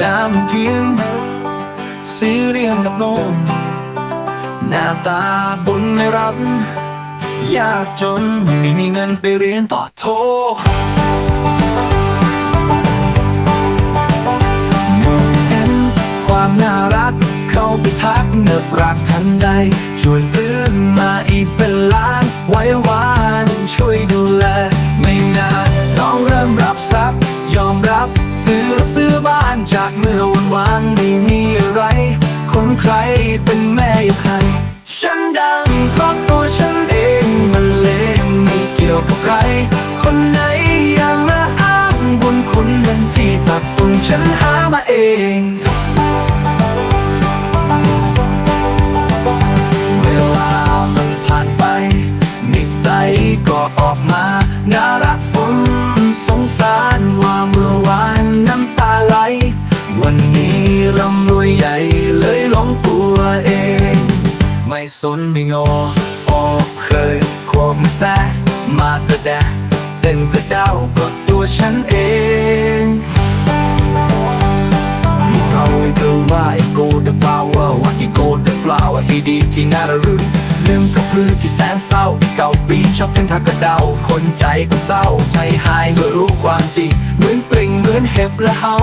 น้ำเพียงสีเรียงกับนมหน้าตาบุญไม่รับ ยากจนไม่มีเงินไปเรียนต่อโทเห็นความน่ารักเข้าไปทักเนิบรักทันใด ช่วยตื้นมาอีกเป็นล้าน ไว้วานช่วยดูแล ไม่นานน้องเริ่มรับทรัพย์ยอมรับซื้อรถซื้อ เมื่อวันวานไม่มีอะไร คนใครเป็นแม่อยางใค ร่ำรวยใหญ่เลยหลงตัวเอง ไม่สนไม่งอโอเคยควงแซะมากระแดะเต้นกระเด้าก็ตัวฉันเองเขาเธอว่าไอโกเดฟลาวเวอร์ว่าไอ้โกเดฟลาวเวอร์ที่ดีที่น่าระลึกลืมกับพืชที่แสนเศร้าที่เก่าปีชอบเป็นทักกระเดาคนใจก็เศร้าใจหายเมื่อรู้ความจริงเหมือนปลิงเหมือนเห็บและเฮา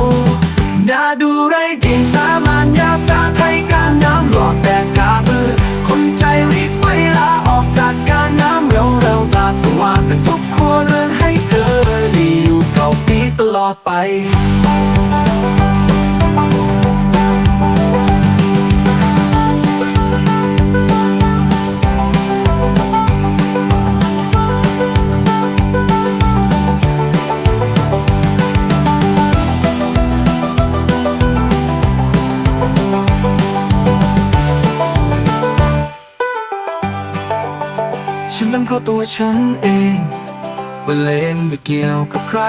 ดาดูไรเดียงสามัญญาสาไทยการน้ำหลอดแดงกาบือคนใจรีบไวลาออกจากการน้ำเร็วเร็วตาสว่างในทุกครัวเรือนให้เธอได้อยู่เก่าปีตลอดไป ฉันนั้นเพราะตัวฉันเองเวเลนไม่เกี่ยวกับใคร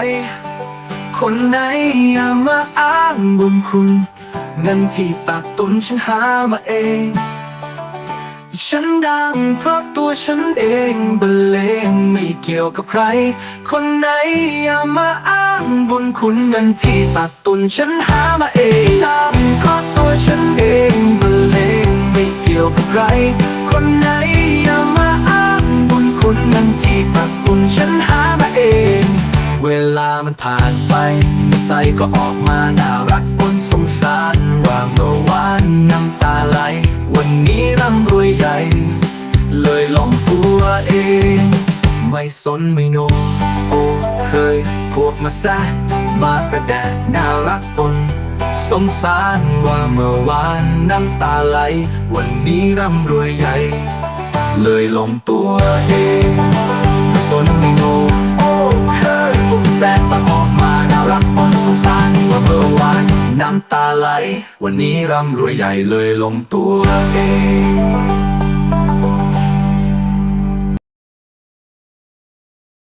คนไหนอย่ามาอ้างบุญคุณ เงินที่ตักตุนฉันหามาเอง ฉันดังเพราะตัวฉันเองบรรเลงไม่เกี่ยวกับใคร คนไหนอย่ามาอ้างบุญคุณเงินที่ตักตุนฉันหามาเองดังเพราะตัวฉันเองบรรเลงไม่เกี่ยวกับใคร คนไหนอย่ามา เงินที่ตักตุนฉันหามาเอง เวลามันผ่านไปนิสัยก็ออกมาน่ารักปนสงสารว่าเมื่อวานน้ำตาไหล วันนี้ร่ำรวยใหญ่ เลยหลงตัวเอง ไม่สนไม่โนโอเคยพวกมาแซะมากระแดะน่ารักปนสงสารว่าเมื่อวานน้ำตาไหล วันนี้ร่ำรวยใหญ่ เลยหลงตัวเอง สนไม่โนโอ้เคยปุ่มแซดมาออกมาน่ารักปนสงสารว่าเบอร์วานน้ำตาไหล วันนี้ร่ำรวยใหญ่เลยลงตัวเอง